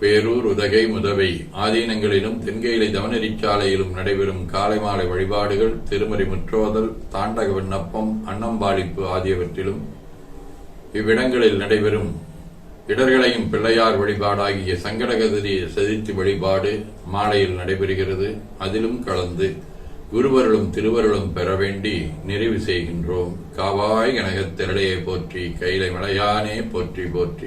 பேரூர் உதகை முதவை ஆதீனங்களிலும் தென்கையிலை தவனரிச்சாலையிலும் நடைபெறும் காலை மாலை வழிபாடுகள் திருமறை முற்றோதல் தாண்டக விண்ணப்பம் அன்னம்பாளிப்பு ஆகியவற்றிலும் இவ்விடங்களில் நடைபெறும். இடர்களையும் பிள்ளையார் வழிபாடாகிய சங்கடகதிரி சதித்து வழிபாடு மாலையில் நடைபெறுகிறது. அதிலும் கலந்து குருவருளும் திருவருளும் பெற வேண்டி நிறைவு செய்கின்றோம். காவாய் கனகத் திரளையை போற்றி கைலை மலையானே போற்றி போற்றி.